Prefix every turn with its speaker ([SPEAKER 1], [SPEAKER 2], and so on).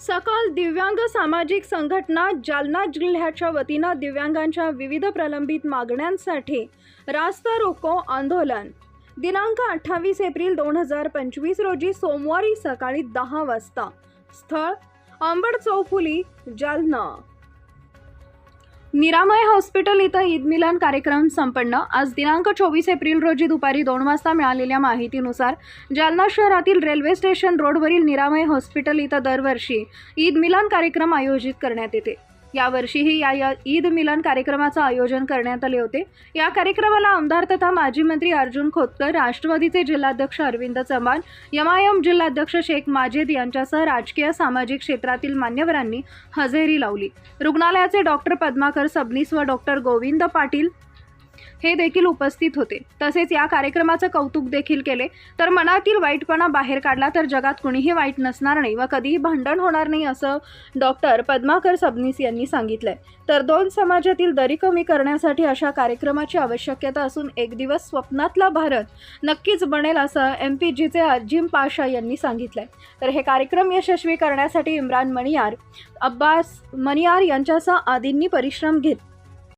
[SPEAKER 1] सकाळ दिव्यांग सामाजिक संघटना जालना जिल्ह्याच्या वतीनं दिव्यांगांच्या विविध प्रलंबित मागण्यांसाठी रास्ता रोको आंदोलन. दिनांक अठ्ठावीस एप्रिल दोन हजार पंचवीस रोजी सोमवारी सकाळी दहा वाजता. स्थळ आंबड चौफुली जालना. निरामय हॉस्पिटल इथं ईद मिलन कार्यक्रम संपन्न. आज दिनांक चोवीस एप्रिल रोजी दुपारी दोन वाजता मिळालेल्या माहितीनुसार जालना शहरातील रेल्वे स्टेशन रोडवरील निरामय हॉस्पिटल इथं दरवर्षी ईद मिलन कार्यक्रम आयोजित करण्यात येते. यावर्षीही या या ईद मिलन कार्यक्रमाचं आयोजन करण्यात आले होते. या कार्यक्रमाला आमदार तथा माजी मंत्री अर्जुन खोतकर राष्ट्रवादीचे जिल्हाध्यक्ष अरविंद चव्हाण यमायम जिल्हाध्यक्ष शेख माजेद यांच्यासह राजकीय सामाजिक क्षेत्रातील मान्यवरांनी हजेरी लावली. रुग्णालयाचे डॉक्टर पद्माकर सबनीस व डॉक्टर गोविंद पाटील हे देखील उपस्थित होते. तसेच या कार्यक्रमाचं कौतुक देखील केले. तर मनातील वाईटपणा बाहेर काढला तर जगात कुणीही वाईट नसणार नाही व कधीही भांडण होणार नाही असं डॉक्टर पद्माकर सबनीस यांनी सांगितलंय. तर दोन समाजातील दरी कमी करण्यासाठी अशा कार्यक्रमाची आवश्यकता असून एक दिवस स्वप्नातला भारत नक्कीच बनेल असं एम पी जीचे अजिम पाशा यांनी सांगितलंय. तर हे कार्यक्रम यशस्वी करण्यासाठी इम्रान मणियार अब्बास मनियार यांच्यासह आदींनी परिश्रम घेत